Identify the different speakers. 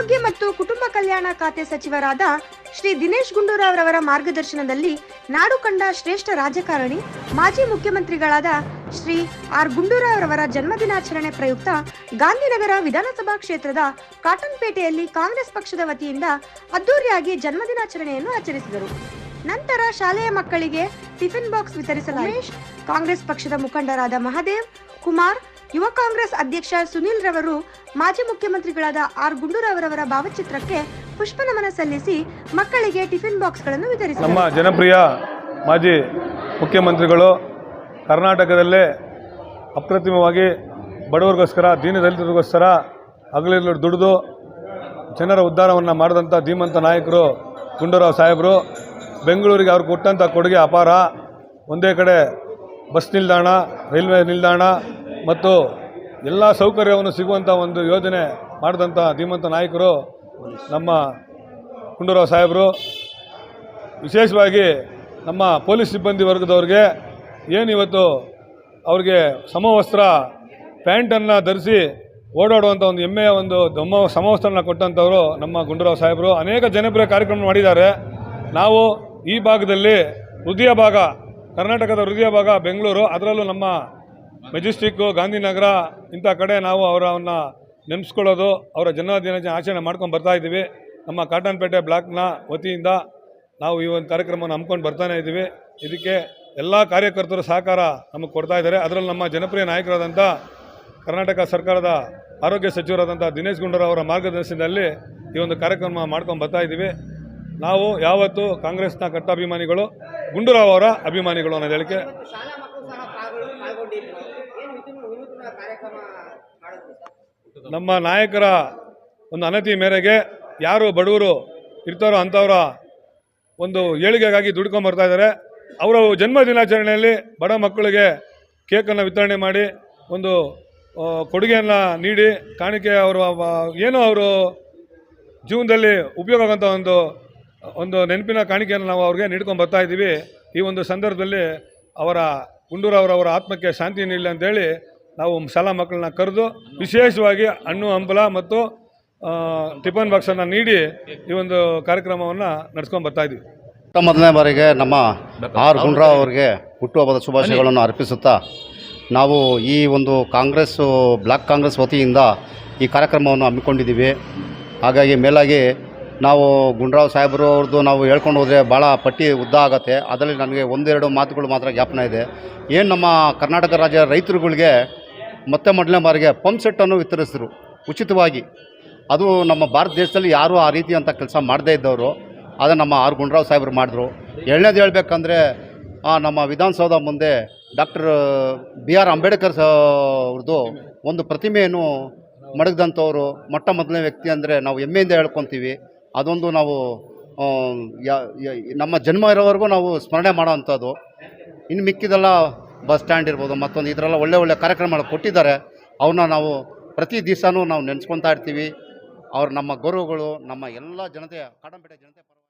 Speaker 1: ಮತ್ತು ಕುಟುಂಬ ಕಲ್ಯಾಣ ಖಾತೆ ಸಚಿವರಾದ ಶ್ರೀ ದಿನೇಶ್ ಗುಂಡೂರಾವ್ರವರ ಮಾರ್ಗದರ್ಶನದಲ್ಲಿ ನಾಡು ಕಂಡ ಶ್ರೇಷ್ಠ ರಾಜಕಾರಣಿ ಮಾಜಿ ಮುಖ್ಯಮಂತ್ರಿಗಳಾದ ಶ್ರೀ ಆರ್ ಗುಂಡೂರಾವ್ರವರ ಜನ್ಮದಿನಾಚರಣೆ ಪ್ರಯುಕ್ತ ಗಾಂಧಿನಗರ ವಿಧಾನಸಭಾ ಕ್ಷೇತ್ರದ ಕಾಟನ್ಪೇಟೆಯಲ್ಲಿ ಕಾಂಗ್ರೆಸ್ ಪಕ್ಷದ ವತಿಯಿಂದ ಅದ್ದೂರಿಯಾಗಿ ಜನ್ಮದಿನಾಚರಣೆಯನ್ನು ಆಚರಿಸಿದರು. ನಂತರ ಶಾಲೆಯ ಮಕ್ಕಳಿಗೆ ಟಿಫಿನ್ ಬಾಕ್ಸ್ ವಿತರಿಸಲಾಯಿತು. ಕಾಂಗ್ರೆಸ್ ಪಕ್ಷದ ಮುಖಂಡರಾದ ಮಹದೇವ್ ಕುಮಾರ್ ಯುವ ಕಾಂಗ್ರೆಸ್ ಅಧ್ಯಕ್ಷ ಸುನಿಲ್ ರವರು ಮಾಜಿ ಮುಖ್ಯಮಂತ್ರಿಗಳಾದ ಆರ್ ಗುಂಡೂರಾವ್ರವರ ಭಾವಚಿತ್ರಕ್ಕೆ ಪುಷ್ಪ ನಮನ ಸಲ್ಲಿಸಿ ಮಕ್ಕಳಿಗೆ ಟಿಫಿನ್ ಬಾಕ್ಸ್ಗಳನ್ನು
Speaker 2: ನಮ್ಮ
Speaker 1: ವಿತರಿಸಿದರು
Speaker 2: ಜನಪ್ರಿಯ ಮಾಜಿ ಮುಖ್ಯಮಂತ್ರಿಗಳು ಕರ್ನಾಟಕದಲ್ಲೇ ಅಪ್ರತಿಮವಾಗಿ ಬಡವರಿಗೋಸ್ಕರ, ದೀನದಲಿತರಿಗೋಸ್ಕರ ಹಗಲಿಲ್ಲ ದುಡಿದು ಜನರ ಉದ್ಧಾರವನ್ನು ಮಾಡಿದಂಥ ಧೀಮಂತ ನಾಯಕರು ಗುಂಡೂರಾವ್ ಸಾಹೇಬರು, ಬೆಂಗಳೂರಿಗೆ ಅವ್ರು ಕೊಟ್ಟಂಥ ಕೊಡುಗೆ ಅಪಾರ. ಒಂದೇ ಕಡೆ ಬಸ್ ನಿಲ್ದಾಣ, ರೈಲ್ವೆ ನಿಲ್ದಾಣ ಮತ್ತು ಎಲ್ಲ ಸೌಕರ್ಯವನ್ನು ಸಿಗುವಂಥ ಒಂದು ಯೋಜನೆ ಮಾಡಿದಂಥ ಧೀಮಂತ ನಾಯಕರು, ನಮ್ಮ ಕುಂಡೂರಾವ್ ಸಾಹೇಬರು. ವಿಶೇಷವಾಗಿ ನಮ್ಮ ಪೊಲೀಸ್ ಸಿಬ್ಬಂದಿ ವರ್ಗದವ್ರಿಗೆ ಏನಿವತ್ತು ಅವ್ರಿಗೆ ಸಮವಸ್ತ್ರ ಪ್ಯಾಂಟನ್ನು ಧರಿಸಿ ಓಡಾಡುವಂಥ ಒಂದು ಹೆಮ್ಮೆಯ ಒಂದು ದಮ್ಮ ಸಮವಸ್ತ್ರನ ಕೊಟ್ಟಂಥವರು ನಮ್ಮ ಗುಂಡೂರಾವ್ ಸಾಹೇಬರು. ಅನೇಕ ಜನಪ್ರಿಯ ಕಾರ್ಯಕ್ರಮ ಮಾಡಿದ್ದಾರೆ. ನಾವು ಈ ಭಾಗದಲ್ಲಿ ಹೃದಯ ಭಾಗ, ಕರ್ನಾಟಕದ ಹೃದಯ ಭಾಗ, ಬೆಂಗಳೂರು. ಅದರಲ್ಲೂ ನಮ್ಮ ಮೆಜೆಸ್ಟಿಕ್ಕು, ಗಾಂಧಿನಗರ, ಇಂಥ ಕಡೆ ನಾವು ಅವರನ್ನು ನೆನೆಸ್ಕೊಳ್ಳೋದು, ಅವರ ಜನ್ಮದಿನ ಆಚರಣೆ ಮಾಡ್ಕೊಂಡು ಬರ್ತಾ ಇದ್ದೀವಿ. ನಮ್ಮ ಕಾಟನ್ಪೇಟೆ ಬ್ಲಾಕ್ನ ವತಿಯಿಂದ ನಾವು ಈ ಒಂದು ಕಾರ್ಯಕ್ರಮವನ್ನು ಹಮ್ಮಿಕೊಂಡು ಬರ್ತಾನೆ ಇದ್ದೀವಿ. ಇದಕ್ಕೆ ಎಲ್ಲ ಕಾರ್ಯಕರ್ತರು ಸಹಕಾರ ನಮಗೆ ಕೊಡ್ತಾ ಇದ್ದಾರೆ. ಅದರಲ್ಲಿ ನಮ್ಮ ಜನಪ್ರಿಯ ನಾಯಕರಾದಂಥ ಕರ್ನಾಟಕ ಸರ್ಕಾರದ ಆರೋಗ್ಯ ಸಚಿವರಾದಂಥ ದಿನೇಶ್ ಗುಂಡೂರಾವ್ ಅವರ ಮಾರ್ಗದರ್ಶನದಲ್ಲಿ ಈ ಒಂದು ಕಾರ್ಯಕ್ರಮ ಮಾಡ್ಕೊಂಡು ಬರ್ತಾ ಇದ್ದೀವಿ. ನಾವು ಯಾವತ್ತೂ ಕಾಂಗ್ರೆಸ್ನ ಕಟ್ಟಾಭಿಮಾನಿಗಳು, ಗುಂಡೂರಾವ್ ಅವರ ಅಭಿಮಾನಿಗಳು ಅನ್ನೋದು ಹೇಳಿಕೆ
Speaker 3: ಮತ್ತು ಶಾಲಾ ಮಕ್ಕಳು ಸಹ ಪಾಲ್ಗೊಳ್- ಪಾಲ್ಗೊಂಡಿದ್ರು ಏನು ವಿನೂತನ ವಿನೂತನ ಕಾರ್ಯಕ್ರಮ ಮಾಡಿದ್ರು ಸರ್
Speaker 2: ನಮ್ಮ ನಾಯಕರ ಒಂದು ಅನತಿ ಮೇರೆಗೆ ಯಾರು ಬಡವರು ಇರ್ತಾರೋ ಅಂಥವ್ರ ಒಂದು ಏಳಿಗೆಗಾಗಿ ದುಡ್ಕೊಂಡು ಬರ್ತಾ ಇದ್ದಾರೆ. ಅವರ ಜನ್ಮ ದಿನಾಚರಣೆಯಲ್ಲಿ ಬಡ ಮಕ್ಕಳಿಗೆ ಕೇಕನ್ನು ವಿತರಣೆ ಮಾಡಿ ಒಂದು ಕೊಡುಗೆಯನ್ನು ನೀಡಿ ಕಾಣಿಕೆ ಅವರು ಏನೋ ಅವರು ಜೀವನದಲ್ಲಿ ಉಪಯೋಗ ಆಗೋಂಥ ಒಂದು ಒಂದು ನೆನಪಿನ ಕಾಣಿಕೆಯನ್ನು ನಾವು ಅವ್ರಿಗೆ ನೀಡ್ಕೊಂಡು ಬರ್ತಾ ಇದ್ದೀವಿ. ಈ ಒಂದು ಸಂದರ್ಭದಲ್ಲಿ ಅವರ, ಗುಂಡೂರಾವ್ರವರ ಆತ್ಮಕ್ಕೆ ಶಾಂತಿ ನೀಡಲಿ ಅಂತೇಳಿ ನಾವು ಶಾಲಾ ಮಕ್ಕಳನ್ನ ಕರೆದು ವಿಶೇಷವಾಗಿ ಹಣ್ಣು ಹಂಪಲ ಮತ್ತು ಟಿಫನ್ ಬಾಕ್ಸನ್ನು ನೀಡಿ ಈ ಒಂದು ಕಾರ್ಯಕ್ರಮವನ್ನು ನಡ್ಸ್ಕೊಂಡು ಬರ್ತಾ ಇದ್ದೀವಿ
Speaker 4: ಮೊದಲನೇ ಬಾರಿಗೆ ನಮ್ಮ ಆರ್ ಗುಂಡ್ರಾವ್ ಅವರಿಗೆ ಹುಟ್ಟುಹಬ್ಬದ ಶುಭಾಶಯಗಳನ್ನು ಅರ್ಪಿಸುತ್ತಾ ನಾವು ಈ ಒಂದು ಕಾಂಗ್ರೆಸ್, ಬ್ಲಾಕ್ ಕಾಂಗ್ರೆಸ್ ವತಿಯಿಂದ ಈ ಕಾರ್ಯಕ್ರಮವನ್ನು ಹಮ್ಮಿಕೊಂಡಿದ್ದೀವಿ. ಹಾಗಾಗಿ ಮೇಲಾಗಿ ನಾವು ಗುಂಡ್ರಾವ್ ಸಾಹೇಬರು ಅವ್ರದ್ದು ನಾವು ಹೇಳ್ಕೊಂಡು ಹೋದರೆ ಭಾಳ ಪಟ್ಟಿ ಉದ್ದ ಆಗುತ್ತೆ. ಅದರಲ್ಲಿ ನನಗೆ ಒಂದೆರಡು ಮಾತುಗಳು ಮಾತ್ರ ಜ್ಞಾಪನ ಇದೆ. ಏನು ನಮ್ಮ ಕರ್ನಾಟಕ ರಾಜ್ಯ ರೈತರುಗಳಿಗೆ ಮತ್ತೆ ಮೊದಲನೇ ಬಾರಿಗೆ ಪಂಪ್ ಸೆಟ್ಟನ್ನು ವಿತರಿಸಿದರು. ಉಚಿತವಾಗಿ. ಅದು ನಮ್ಮ ಭಾರತ ದೇಶದಲ್ಲಿ ಯಾರು ಆ ರೀತಿ ಅಂತ ಕೆಲಸ ಮಾಡದೇ ಇದ್ದವರು. ಆದರೆ ನಮ್ಮ ಆರ್ ಗುಂಡ್ರಾವ್ ಸಾಹೇಬರು ಮಾಡಿದ್ರು. ಎರಡನೇದು ಹೇಳಬೇಕಂದ್ರೆ ನಮ್ಮ ವಿಧಾನಸೌಧ ಮುಂದೆ ಡಾಕ್ಟರ್ ಬಿ ಆರ್ ಅಂಬೇಡ್ಕರ್ ಅವ್ರದ್ದು ಒಂದು ಪ್ರತಿಮೆಯನ್ನು ಮಡಗ್ದಂಥವ್ರು, ಮೊಟ್ಟ ಮೊದಲನೇ ವ್ಯಕ್ತಿ ಅಂದರೆ ನಾವು ಹೆಮ್ಮೆಯಿಂದ ಹೇಳ್ಕೊತೀವಿ. ಅದೊಂದು ನಾವು ನಮ್ಮ ಜನ್ಮ ಇರೋವರೆಗೂ ನಾವು ಸ್ಮರಣೆ ಮಾಡೋ ಅಂಥದ್ದು. ಇನ್ನು ಮಿಕ್ಕಿದೆಲ್ಲ ಬಸ್ ಸ್ಟ್ಯಾಂಡ್ ಇರ್ಬೋದು, ಮತ್ತೊಂದು ಇದರೆಲ್ಲ ಒಳ್ಳೆ ಒಳ್ಳೆ ಕಾರ್ಯಕ್ರಮಗಳು ಕೊಟ್ಟಿದ್ದಾರೆ. ಅವನ್ನ ನಾವು ಪ್ರತಿ ದಿವಸನೂ ನಾವು ನೆನೆಸ್ಕೊತಾ ಇರ್ತೀವಿ. ಅವ್ರು ನಮ್ಮ ಗುರುಗಳು ನಮ್ಮ ಎಲ್ಲ ಜನತೆ ಕಾಡಂಪೇಟೆ ಜನತೆ